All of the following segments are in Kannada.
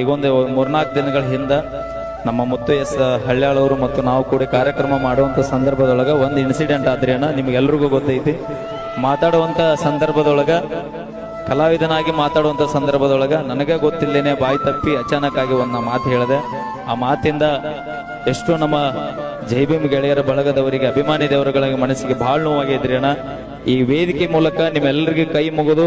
ಈಗೊಂದು ಮೂರ್ನಾಲ್ಕು ದಿನಗಳ ಹಿಂದ ನಮ್ಮ ಮುತ್ತು ಎಸ್ ಹಳ್ಯಾಳವರು ಮತ್ತು ನಾವು ಕೂಡ ಕಾರ್ಯಕ್ರಮ ಮಾಡುವಂತ ಸಂದರ್ಭದೊಳಗ ಒಂದು ಇನ್ಸಿಡೆಂಟ್ ಆದ್ರಿ ಅಣ್ಣ ನಿಮ್ಗೆಲ್ರಿಗೂ ಗೊತ್ತೈತಿ. ಮಾತಾಡುವಂತ ಸಂದರ್ಭದೊಳಗ, ಕಲಾವಿದನಾಗಿ ಮಾತಾಡುವಂತ ಸಂದರ್ಭದೊಳಗ ನನಗೆ ಗೊತ್ತಿಲ್ಲೇನೆ ಬಾಯಿ ತಪ್ಪಿ ಅಚಾನಕ್ ಆಗಿ ಒಂದು ಮಾತು ಹೇಳಿದೆ. ಆ ಮಾತಿಂದ ಎಷ್ಟು ನಮ್ಮ ಜೈಭೀಮ್ ಗೆಳೆಯರ ಬಳಗದವರಿಗೆ, ಅಭಿಮಾನಿ ದೇವರುಗಳಿಗೆ ಮನಸ್ಸಿಗೆ ಭಾಳ ನೋವಾಗಿದ್ರಿ ಈ ವೇದಿಕೆ ಮೂಲಕ ನಿಮ್ಮೆಲ್ಲರಿಗೆ ಕೈ ಮುಗಿದು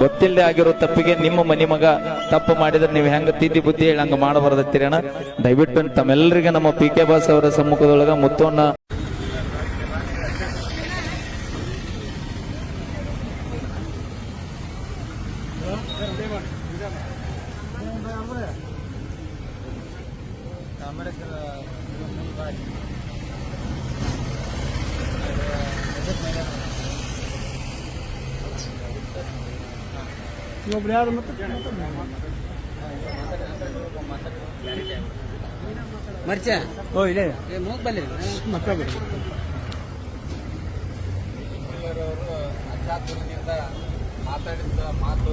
ಗೊತ್ತಿಲ್ಲದೆ ಆಗಿರೋ ತಪ್ಪಿಗೆ ನಿಮ್ಮ ಮನಿ ಮಗ ತಪ್ಪು ಮಾಡಿದ್ರೆ ನೀವು ಹೆಂಗ ತಿದ್ದಿ ಬುದ್ಧಿ ಹೇಳಿ ಹಂಗ ಮಾಡಬಾರ್ದತ್ತೀರಣ ದಯವಿಟ್ಟು ತಮ್ಮೆಲ್ಲರಿಗೆ ನಮ್ಮ ಪಿ ಕೆ ಬಾಸ್ ಅವರ ಸಮ್ಮುಖದೊಳಗ ಮುತ್ತವನ್ನ ಒಬ್ರು ಯಾರು ಮತ್ತೆ? ಮರ್ಚ? ಓ ಇಲ್ಲ. ಏ ಮಕ್ಕಳು ಬಿಡಿ ಮಾತಾಡಿದ ಮಾತು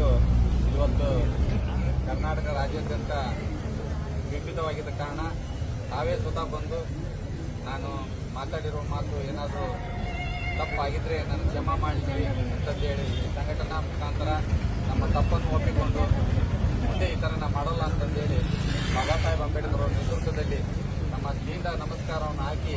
ಇವತ್ತು ಕರ್ನಾಟಕ ರಾಜ್ಯಾದ್ಯಂತ ಬಿಂಬಿತವಾಗಿದ್ದ ಕಾರಣ ತಾವೇ ಸ್ವತಃ ಬಂದು ನಾನು ಮಾತಾಡಿರೋ ಮಾತು ಏನಾದರೂ ತಪ್ಪಾಗಿದ್ರೆ ನಾನು ಕ್ಷಮಾ ಮಾಡ್ತೀನಿ ಅಂತಂದೇಳಿ ಈ ಸಂಘಟನಾ ಮುಖಾಂತರ ನಮ್ಮ ತಪ್ಪನ್ನು ಒಪ್ಪಿಕೊಂಡು ಮುಂದೆ ಈ ಥರ ನಾವು ಮಾಡೋಲ್ಲ ಅಂತಂದೇಳಿ ಬಾಬಾ ಸಾಹೇಬ್ ಅಂಬೇಡ್ಕರ್ ಅವರ ನೇತೃತ್ವದಲ್ಲಿ ನಮ್ಮ ಶ್ರೀಂದ ನಮಸ್ಕಾರವನ್ನು ಹಾಕಿ